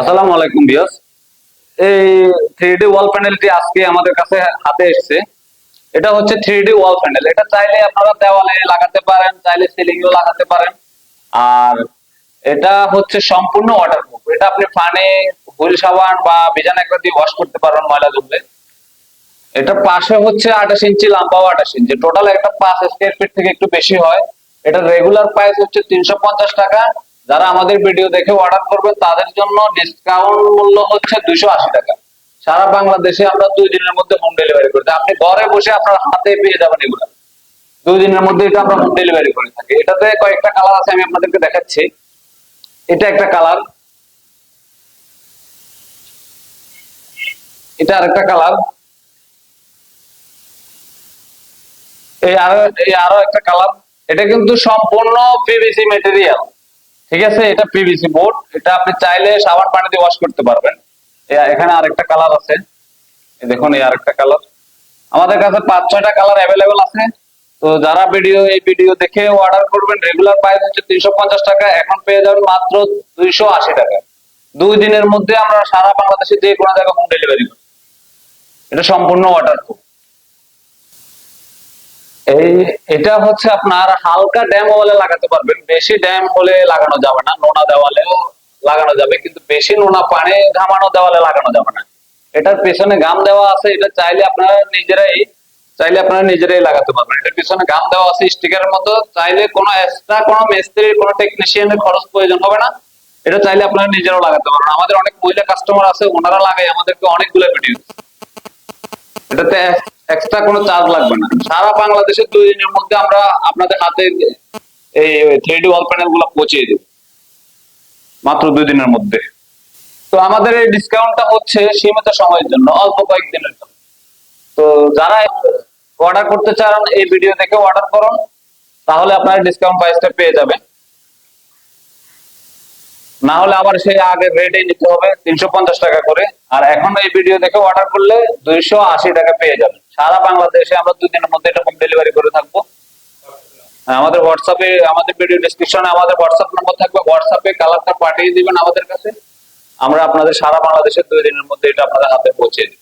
আসসালামু আলাইকুম বিয়াস এই থ্রি ডি ওয়াল প্যানেলটি আজকে আমাদের কাছে হাতে এসেছে। এটা হচ্ছে থ্রি ডি ওয়াল প্যানেল এটা চাইলে আপনারা দেওয়ালে লাগাতে পারেন, চাইলে সিলিং এও লাগাতে পারেন। আর এটা হচ্ছে সম্পূর্ণ ওয়াটারপ্রুফ এটা আপনি পানি হুইল সাবান বা বিজান একটা দিয়ে ওয়াশ করতে পারবেন ময়লা জমলে। এটা পাশে হচ্ছে আঠাশ ইঞ্চি লম্বাও আঠাশ ইঞ্চি। টোটাল একটা পাঁচ স্কোয়ার ফিট থেকে একটু বেশি হয়। এটা রেগুলার প্রাইস হচ্ছে তিনশো পঞ্চাশ টাকা। যারা আমাদের ভিডিও দেখে অর্ডার করবেন তাদের জন্য ডিসকাউন্ট মূল্য হচ্ছে দুইশো আশি টাকা। সারা বাংলাদেশে আমরা দুই দিনের মধ্যে হোম ডেলিভারি করি আপনি ঘরে বসে আপনার হাতে পেয়ে যাবেন এগুলো। দুই দিনের মধ্যে এটা আমরা হোম ডেলিভারি করে থাকি। এটাতে কয়েকটা কালার আছে, আমি আপনাদেরকে দেখাচ্ছি। এটা একটা কালার এটা আরেকটা কালার এই আরও এই আরও একটা কালার এটা কিন্তু সম্পূর্ণ পিভিসি মেটেরিয়াল ঠিক আছে? এটা পিভিসি বোর্ড এটা আপনি চাইলে সাবান পানি দিয়ে ওয়াশ করতে পারবেন। এখানে আরেকটা কালার আছে। দেখুন, এই আরেকটা কালার আমাদের কাছে পাঁচ, ছয়টা কালার অ্যাভেলেবেল আছে। তো যারা ভিডিও এই ভিডিও দেখে অর্ডার করবেন রেগুলার প্রাইস হচ্ছে তিনশো পঞ্চাশ টাকা। এখন পেয়ে যাবেন মাত্র দুইশো আশি টাকা। দুই দিনের মধ্যে আমরা সারা বাংলাদেশে যে কোনো জায়গায় হোম ডেলিভারি করি এটা সম্পূর্ণ ওয়াটারপ্রুফ এই, এটা হচ্ছে আপনার হালকা ড্যাম ওয়ালে লাগাতে পারবেন। বেশি ড্যাম হলে লাগানো যাবে না, নোনা দেওয়ালেও লাগানো যাবে, কিন্তু বেশি নোনা পানি ঘামানো দেওয়ালে লাগানো যাবে না। এটার পেছনে গাম দেওয়া আছে, এটা চাইলে আপনারা নিজেরাই, চাইলে আপনারা নিজেরাই লাগাতে পারবেন। এটার পিছনে গাম দেওয়া আছে, স্টিকারের মতো, চাইলে কোনো এক্সট্রা কোনো মিস্ত্রির, কোনো টেকনিশিয়ানের খরচ প্রয়োজন হবে না। এটা চাইলে আপনারা নিজেরাও লাগাতে পারবেন। আমাদের অনেক মহিলা কাস্টমার আছে, ওনারা লাগাই আমাদেরকে অনেকগুলো ভিডিও এটাতে এক্সট্রা কোনো চার্জ লাগবে না। সারা বাংলাদেশের দুই দিনের মধ্যে আমরা আপনাদের হাতে এই থ্রি ডি ওয়াল প্যানেলগুলো পৌঁছিয়ে দেব। মাত্র দুই দিনের মধ্যে। তো আমাদের এই ডিসকাউন্টটা হচ্ছে সীমিত সময়ের জন্য, অল্প কয়েকদিনের জন্য। তো যারা অর্ডার করতে চান এই ভিডিও দেখে অর্ডার করুন, তাহলে আপনারা ডিসকাউন্ট প্রাইসটা পেয়ে যাবেন। না হলে আবার সেই আগের রেটে নিতে হবে তিনশো পঞ্চাশ টাকা করে। আর এখন এই ভিডিও দেখে অর্ডার করলে দুইশো আশি টাকা পেয়ে যাবেন সারা বাংলাদেশে আমরা দুদিনের মধ্যে এটা হোম ডেলিভারি করে থাকব। আমাদের হোয়াটসঅ্যাপে আমাদের ভিডিও ডিসক্রিপশনে আমাদের হোয়াটসঅ্যাপ নম্বর থাকবে। হোয়াটসঅ্যাপে কালারটা পাঠিয়ে দিবেন আমাদের কাছে। আমরা আপনাদের সারা বাংলাদেশের দুই দিনের মধ্যে এটা আপনাদের হাতে পৌঁছে দিই?